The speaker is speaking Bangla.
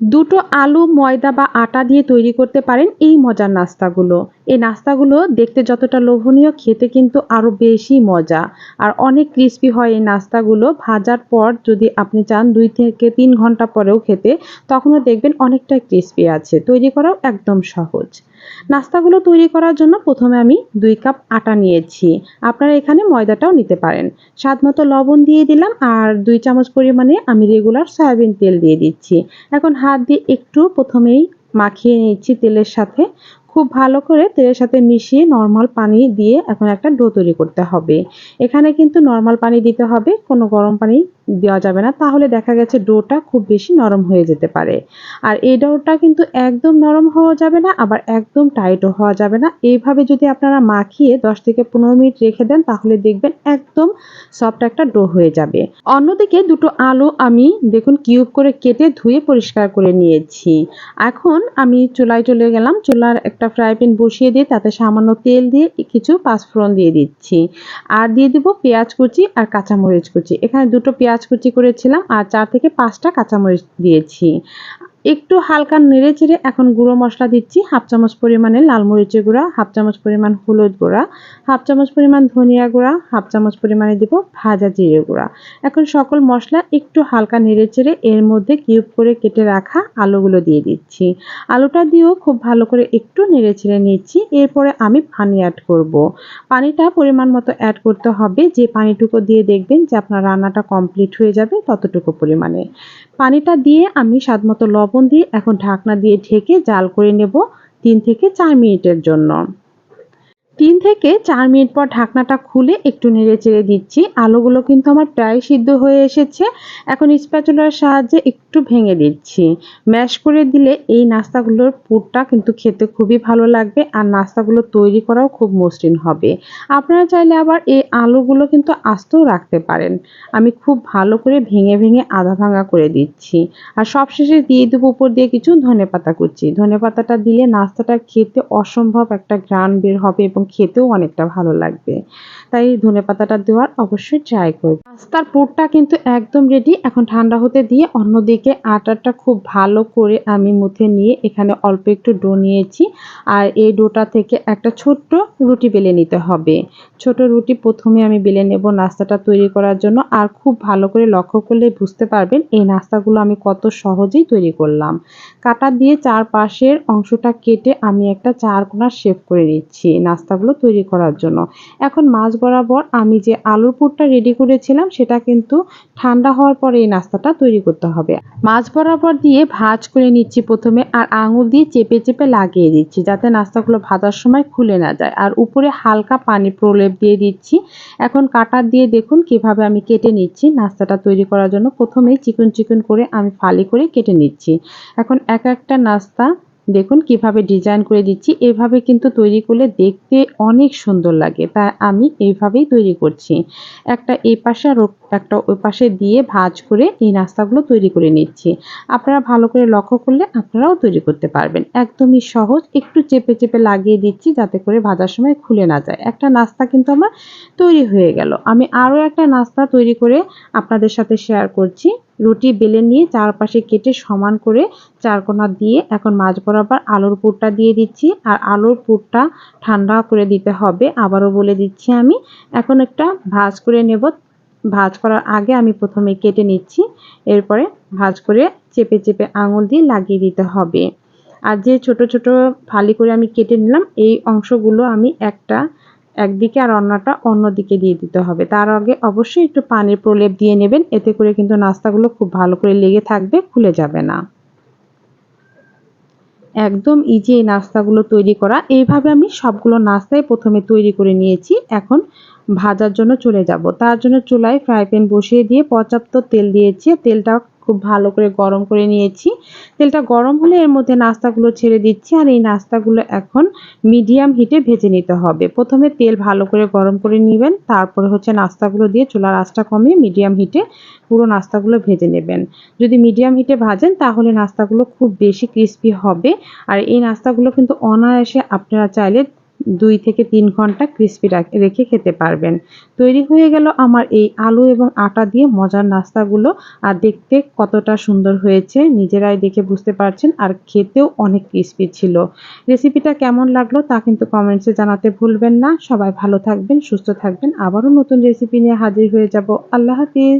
দুটো আলু, ময়দা বা আটা দিয়ে তৈরি করতে পারেন এই মজার নাস্তাগুলো। এই নাস্তাগুলো দেখতে যতটা লোভনীয়, খেতে কিন্তু আরও বেশি মজা। আর অনেক ক্রিস্পি হয় এই নাস্তাগুলো। ভাজার পর যদি আপনি চান দুই থেকে তিন ঘণ্টা পরেও খেতে, তখনও দেখবেন অনেকটা ক্রিস্পি আছে। তৈরি করাও একদম সহজ। নাস্তাগুলো তৈরি করার জন্য প্রথমে আমি দুই কাপ আটা নিয়েছি। আপনারা এখানে ময়দাটাও নিতে পারেন। স্বাদ মতো লবণ দিয়ে দিলাম আর দুই চামচ পরিমাণে আমি রেগুলার সয়াবিন তেল দিয়ে দিচ্ছি। এখন হাত দিয়ে একটু প্রথমেই মাখিয়ে নিচ্ছি তেলের সাথে। খুব ভালো করে তেলের সাথে মিশিয়ে নর্মাল পানি দিয়ে এখন একটা ডো তৈরি করতে হবে। এখানে কিন্তু নর্মাল পানি দিতে হবে, কোনো গরম পানি দেওয়া যাবে না। তাহলে দেখা গেছে ডোটা খুব বেশি নরম হয়ে যেতে পারে। আর এই ডোটা কিন্তু একদম নরম হওয়া যাবে না, আবার একদম টাইটও হওয়া যাবে না। এইভাবে যদি আপনারা মাখিয়ে দশ থেকে পনেরো মিনিট রেখে দেন, তাহলে দেখবেন একদম সফট একটা ডো হয়ে যাবে। অন্যদিকে দুটো আলু আমি দেখুন কিউব করে কেটে ধুয়ে পরিষ্কার করে নিয়েছি। এখন আমি চুলায় চলে গেলাম। চুলার একটা ফ্রাই প্যান বসিয়ে দিয়ে তাতে সামান্য তেল দিয়ে কিছু পাঁচফোড়ন দিয়ে দিচ্ছি। আর দিয়ে দিব পেঁয়াজ কুচি আর কাঁচামরিচ কুচি। এখানে দুটো পেঁয়াজ কুচি করেছিলাম আর চার থেকে পাঁচটা কাঁচামরিচ দিয়েছি। একটু হালকা নেড়ে চেড়ে এখন গুঁড়ো মশলা দিচ্ছি। হাফ চামচ পরিমাণে লাল মরিচের গুঁড়া, হাফ চামচ পরিমাণ হলুদ গুঁড়া, হাফ চামচ পরিমাণ ধনিয়া গুঁড়া, হাফ চামচ পরিমাণে দিব ভাজা জিরে গুঁড়া। এখন সকল মশলা একটু হালকা নেড়ে চেড়ে এর মধ্যে কিউব করে কেটে রাখা আলুগুলো দিয়ে দিচ্ছি। আলুটা দিয়েও খুব ভালো করে একটু নেড়ে চেড়ে নিচ্ছি। এরপরে আমি পানি অ্যাড করব। পানিটা পরিমাণ মতো অ্যাড করতে হবে। যে পানিটুকু দিয়ে দেখবেন যে আপনার রান্নাটা কমপ্লিট হয়ে যাবে ততটুকু পরিমাণে। পানিটা দিয়ে আমি স্বাদমতো লবণ দিয়ে এখন ঢাকনা দিয়ে ঢেকে জাল করে নেব তিন থেকে চার মিনিটের জন্য। তিন থেকে চার মিনিট পর ঢাকনাটা খুলে একটু নেড়ে চেড়ে দিচ্ছি। আলুগুলো কিন্তু আমার প্রায় সিদ্ধ হয়ে এসেছে। এখন স্প্যাচুলার সাহায্যে একটু ভেঙে দিচ্ছি। ম্যাশ করে দিলে এই নাস্তাগুলোর পুরটা কিন্তু খেতে খুবই ভালো লাগবে আর নাস্তাগুলো তৈরি করাও খুব মসৃণ হবে। আপনারা চাইলে আবার এই আলুগুলো কিন্তু আস্তেও রাখতে পারেন। আমি খুব ভালো করে ভেঙে ভেঙে আধা ভাঙা করে দিচ্ছি। আর সবশেষে দিয়ে দেবো উপর দিয়ে কিছু ধনে পাতা কুচি। ধনে পাতাটা দিলে নাস্তাটা খেতে অসম্ভব একটা ঘ্রাণ বের হবে এবং খেতেও অনেকটা ভালো লাগবে। তাই ধনে পাতাটা দেওয়ার অবশ্যই ট্রাই করব। পাস্তার পুরটা কিন্তু একদম রেডি এখন ঠান্ডা হতে দিয়ে অন্যদিকে আটাটা খুব ভালো করে আমি মুথে নিয়ে এখানে অল্প একটু ডো নিয়েছি। আর এই ডোটা থেকে একটা ছোট্ট রুটি বেলে নিতে হবে। ছোট রুটি প্রথমে আমি বেলে নেব নাস্তাটা তৈরি করার জন্য। আর খুব ভালো করে লক্ষ্য করলে বুঝতে পারবেন এই নাস্তাগুলো আমি কত সহজেই তৈরি করলাম। কাটা দিয়ে চারপাশের অংশটা কেটে আমি একটা চার কোনা শেপ করে নিচ্ছি। নাস্তাগুলো তৈরি করার জন্য। এখন মাছ বরাবর আমি যে আলুর পুরটা রেডি করেছিলাম, সেটা কিন্তু ঠান্ডা হওয়ার পরে এই নাস্তাটা তৈরি করতে হবে। মাছ বরাবর দিয়ে ভাজ করে নিচ্ছি প্রথমে আর আঙুল দিয়ে চেপে চেপে লাগিয়ে দিচ্ছি যাতে নাস্তাগুলো ভাজার সময় খুলে না যায়। আর উপরে হালকা পানি প্রলেপ দিয়ে দিচ্ছি। এখন কাটার দিয়ে দেখুন কীভাবে আমি কেটে নিচ্ছি। নাস্তাটা তৈরি করার জন্য প্রথমেই চিকন চিকন করে আমি ফালি করে কেটে নিচ্ছি। এখন এক একটা নাস্তা দেখুন কীভাবে ডিজাইন করে দিচ্ছি, এভাবে কিন্তু তৈরি করলে দেখতে অনেক সুন্দর লাগে। তাই আমি এইভাবেই তৈরি করছি। একটা এই পাশে আর একটা ওই পাশে দিয়ে ভাজ করে এই নাস্তাগুলো তৈরি করে নিচ্ছি। আপনারা ভালো করে লক্ষ্য করলে আপনারাও তৈরি করতে পারবেন। একদমই সহজ, একটু চেপে চেপে লাগিয়ে দিচ্ছি যাতে করে ভাজার সময় খুলে না যায়। একটা নাস্তা কিন্তু আমার তৈরি হয়ে গেল। আমি আরও একটা নাস্তা তৈরি করে আপনাদের সাথে শেয়ার করছি। রুটি বেলে নিয়ে চারপাশে কেটে সমান করে চারকোনা দিয়ে এখন মাছ বরাবর আলুর পুরটা দিয়ে দিচ্ছি। আর আলুর পুরটা ঠান্ডা করে দিতে হবে। আবারও বলে দিচ্ছি আমি, এখন একটা ভাজ করে নেব। ভাজ করার আগে আমি প্রথমে কেটে নিচ্ছি। এরপরে ভাজ করে চেপে চেপে আঙুল দিয়ে লাগিয়ে দিতে হবে। আর যে ছোট ছোট ফালি করে আমি কেটে নিলাম, এই অংশগুলো আমি একটা একদিকে আর অন্যটা অন্যদিকে দিয়ে দিতে হবে। তার আগে অবশ্যই একটু পানির প্রলেপ দিয়ে নেবেন, এতে করে কিন্তু নাস্তাগুলো খুব ভালো করে লেগে থাকবে, খুলে যাবে না। একদম ইজি এই নাস্তাগুলো তৈরি করা। এইভাবে আমি সবগুলো নাস্তাই প্রথমে তৈরি করে নিয়েছি। এখন ভাজার জন্য চলে যাব। তার জন্য চুলায় ফ্রাই প্যান বসিয়ে দিয়ে পর্যাপ্ত তেল দিয়েছি। তেলটা খুব ভালো করে গরম করে নিয়েছি। তেলটা গরম হলে এর মধ্যে নাস্তাগুলো ছেড়ে দিচ্ছি আর এই নাস্তাগুলো এখন মিডিয়াম হিটে ভেজে নিতে হবে। প্রথমে তেল ভালো করে গরম করে নেবেন, তারপরে হচ্ছে নাস্তাগুলো দিয়ে চুলার আঁচটা কমিয়ে মিডিয়াম হিটে পুরো নাস্তাগুলো ভেজে নেবেন। যদি মিডিয়াম হিটে ভাজেন তাহলে নাস্তাগুলো খুব বেশি ক্রিস্পি হবে। আর এই নাস্তাগুলো কিন্তু অনায়াসে আপনারা চাইলে দুই থেকে তিন ঘণ্টা ক্রিস্পি রেখে খেতে পারবেন। তৈরি হয়ে গেল আমার এই আলু এবং আটা দিয়ে মজার নাস্তাগুলো। আর দেখতে কতটা সুন্দর হয়েছে, নিজেরাই দেখে বুঝতে পারছেন আর খেতেও অনেক ক্রিস্পি ছিল। রেসিপিটা কেমন লাগল তা কিন্তু কমেন্টসে জানাতে ভুলবেন না। সবাই ভালো থাকবেন, সুস্থ থাকবেন। আবারও নতুন রেসিপি নিয়ে হাজির হয়ে যাব। আল্লাহ হাফিজ।